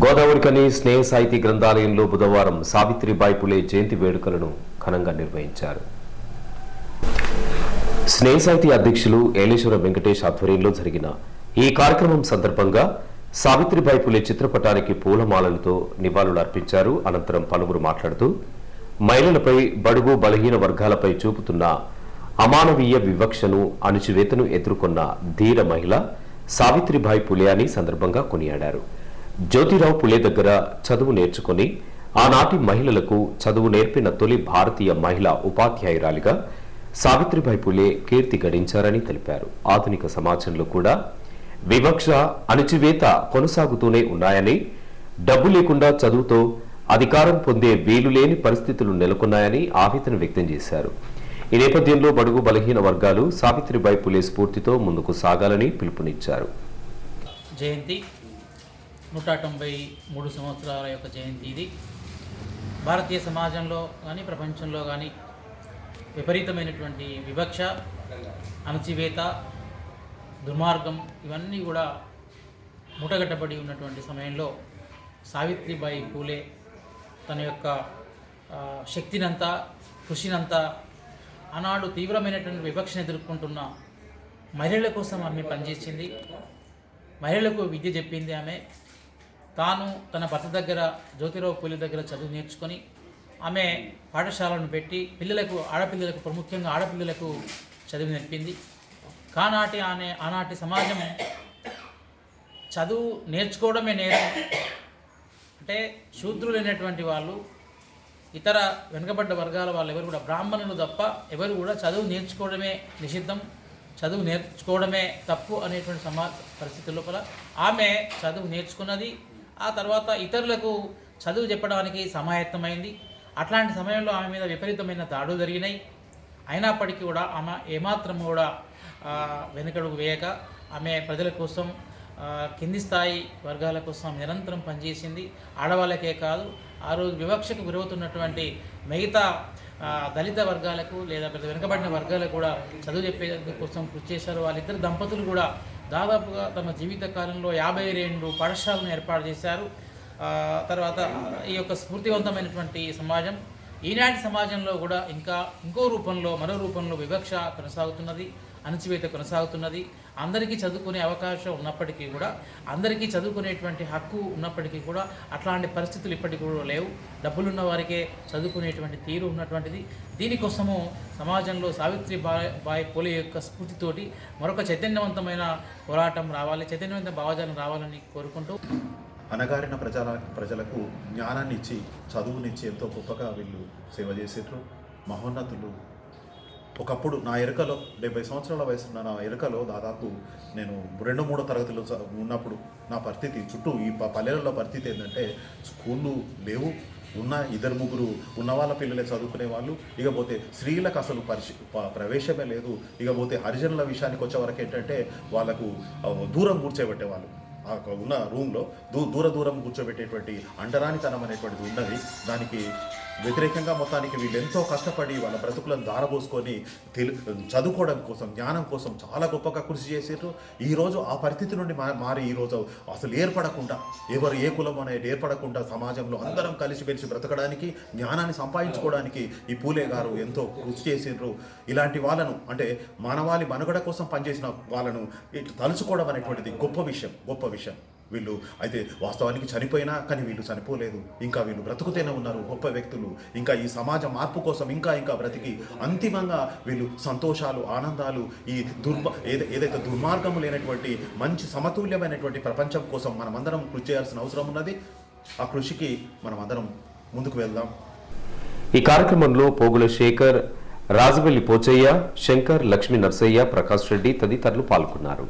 గోదావరికని స్నేహ సాహితీ గ్రంథాలయంలో బుధవారం సావిత్రిబాయి పులే జయంతి వేడుకలను ఘనంగా నిర్వహించారు. స్నేహ సాహితీ అధ్యక్షులు ఏలేశ్వర వెంకటేష్ ఆధ్వర్యంలో జరిగిన ఈ కార్యక్రమం సందర్భంగా సావిత్రిబాయి పులే చిత్రపటానికి పూలమాలలతో నివాళులు అర్పించారు. అనంతరం పలువురు మాట్లాడుతూ మహిళలపై బడుగు బలహీన వర్గాలపై చూపుతున్న అమానవీయ వివక్షను అణుచివేతను ఎదుర్కొన్న ధీర మహిళ సావిత్రిబాయి పులే అని సందర్భంగా కొనియాడారు. జ్యోతిరావు పులే దగ్గర చదువు నేర్చుకుని ఆనాటి మహిళలకు చదువు నేర్పిన తొలి భారతీయ మహిళా ఉపాధ్యాయురాలిగా సావిత్రిబాయి పులే కీర్తి గడించారని తెలిపారు. ఆధునిక సమాజంలో కూడా వివక్ష అణచివేత కొనసాగుతూనే ఉన్నాయని డబ్బు లేకుండా చదువుతో అధికారం పొందే వీలు లేని పరిస్థితులు నెలకొన్నాయని ఆవేదన వ్యక్తం చేశారు. ఈ నేపథ్యంలో బడుగు బలహీన వర్గాలు సావిత్రిబాయి పులే స్ఫూర్తితో ముందుకు సాగాలని పిలుపునిచ్చారు. జయంతి. నూట తొంభై మూడు సంవత్సరాల యొక్క జయంతి ఇది. భారతీయ సమాజంలో కానీ ప్రపంచంలో కానీ విపరీతమైనటువంటి వివక్ష అణచివేత దుర్మార్గం ఇవన్నీ కూడా మూటగట్టబడి ఉన్నటువంటి సమయంలో సావిత్రిబాయి పూలే తన యొక్క శక్తినంతా కృషినంతా ఆనాడు తీవ్రమైనటువంటి వివక్షను ఎదుర్కొంటున్న మహిళల కోసం ఆమె పనిచేసింది. మహిళలకు విద్య చెప్పింది ఆమె. తాను తన భర్త దగ్గర జ్యోతిరావు పూలి దగ్గర చదువు నేర్చుకొని ఆమె పాఠశాలను పెట్టి పిల్లలకు ఆడపిల్లలకు ప్రముఖ్యంగా ఆడపిల్లలకు చదువు నేర్పింది. కానాటి అనే ఆనాటి సమాజం చదువు నేర్చుకోవడమే నేరం. అంటే శూద్రులైనటువంటి వాళ్ళు ఇతర వెనుకబడ్డ వర్గాల వాళ్ళు ఎవరు కూడా బ్రాహ్మణులు తప్ప ఎవరు కూడా చదువు నేర్చుకోవడమే నిషిద్ధం. చదువు నేర్చుకోవడమే తప్పు అనేటువంటి సమా పరిస్థితి లోపల ఆమె చదువు నేర్చుకున్నది ఆ తర్వాత ఇతరులకు చదువు చెప్పడానికి సమాయత్తమైంది. అట్లాంటి సమయంలో ఆమె మీద విపరీతమైన దాడులు జరిగినాయి. అయినప్పటికీ కూడా ఆమె ఏమాత్రం కూడా వెనుకడుగు వేయక ఆమె ప్రజల కోసం కింది స్థాయి వర్గాల కోసం నిరంతరం పనిచేసింది. ఆడవాళ్ళకే కాదు ఆ రోజు వివక్షకు గురవుతున్నటువంటి మిగతా దళిత వర్గాలకు లేదా పెద్ద వెనుకబడిన వర్గాలకు కూడా చదువు చెప్పే కోసం కృషి చేశారు. వాళ్ళిద్దరు దంపతులు కూడా దాదాపుగా తమ జీవిత కాలంలో యాభై రెండు పాఠశాలను ఏర్పాటు చేశారు. తర్వాత ఈ యొక్క స్ఫూర్తివంతమైనటువంటి సమాజం ఈనాటి సమాజంలో కూడా ఇంకా ఇంకో రూపంలో మరో రూపంలో వివక్ష కొనసాగుతున్నది అణచివేత కొనసాగుతున్నది. అందరికీ చదువుకునే అవకాశం ఉన్నప్పటికీ కూడా అందరికీ చదువుకునేటువంటి హక్కు ఉన్నప్పటికీ కూడా అట్లాంటి పరిస్థితులు ఇప్పటికీ కూడా లేవు. డబ్బులున్న వారికే చదువుకునేటువంటి తీరు ఉన్నటువంటిది. దీనికోసము సమాజంలో సావిత్రి బాయ్ బాయ్ పూలే యొక్క స్ఫూర్తితోటి మరొక చైతన్యవంతమైన పోరాటం రావాలి చైతన్యవంత భావజాలం రావాలని కోరుకుంటూ అనగారిన ప్రజల ప్రజలకు జ్ఞానాన్ని ఇచ్చి చదువునిచ్చి ఎంతో గొప్పగా వీళ్ళు సేవ చేసేట్లు మహోన్నతులు. ఒకప్పుడు నా ఎరుకలో డెబ్బై సంవత్సరాల వయసున్న నా ఎరుకలో దాదాపు నేను రెండు మూడో తరగతిలో ఉన్నప్పుడు నా పరిస్థితి చుట్టూ ఈ పల్లెలలో పరిస్థితి ఏంటంటే స్కూళ్ళు లేవు. ఉన్న ఇద్దరు ముగ్గురు ఉన్న వాళ్ళ పిల్లలే చదువుకునే వాళ్ళు. ఇకపోతే స్త్రీలకు అసలు పరిశ ప్రవేశమే లేదు. ఇకపోతే హరిజనుల విషయానికి వచ్చే వరకు ఏంటంటే వాళ్ళకు దూరం కూర్చోబెట్టేవాళ్ళు. ఉన్న రూమ్లో దూ దూర దూరం కూర్చోబెట్టేటువంటి అండరానితనం అనేటువంటిది ఉన్నది. దానికి వ్యతిరేకంగా మొత్తానికి వీళ్ళు ఎంతో కష్టపడి వాళ్ళ బ్రతుకులను దారబోసుకొని తెలు చదువుకోవడం కోసం జ్ఞానం కోసం చాలా గొప్పగా కృషి చేసారు ఈరోజు ఆ పరిస్థితి నుండి మా మారి ఈరోజు అసలు ఏర్పడకుండా ఎవరు ఏ కులం అనేది ఏర్పడకుండా సమాజంలో అందరం కలిసి పెలిసి బ్రతకడానికి జ్ఞానాన్ని సంపాదించుకోవడానికి ఈ పూలే గారు ఎంతో కృషి చేసిండ్రు ఇలాంటి వాళ్ళను అంటే మానవాళి మనుగడ కోసం పనిచేసిన వాళ్ళను ఇట్లా తలుచుకోవడం అనేటువంటిది గొప్ప విషయం గొప్ప విషయం. వీళ్ళు అయితే వాస్తవానికి చనిపోయినా కానీ వీళ్ళు చనిపోలేదు. ఇంకా వీళ్ళు బ్రతుకుతూనే ఉన్నారు గొప్ప వ్యక్తులు. ఇంకా ఈ సమాజ మార్పు కోసం ఇంకా ఇంకా బ్రతికి అంతిమంగా వీళ్ళు సంతోషాలు ఆనందాలు ఈ దుర్మ ఏద ఏదైతే దుర్మార్గము లేనటువంటి మంచి సమతుల్యమైనటువంటి ప్రపంచం కోసం మనమందరం కృషి చేయాల్సిన అవసరం ఉన్నది. ఆ కృషికి మనమందరం ముందుకు వెళ్దాం. ఈ కార్యక్రమంలో పోగుల శేఖర్ రాజవెల్లి పోచయ్య శంకర్ లక్ష్మీ నర్సయ్య ప్రకాష్ రెడ్డి తదితరులు పాల్గొన్నారు.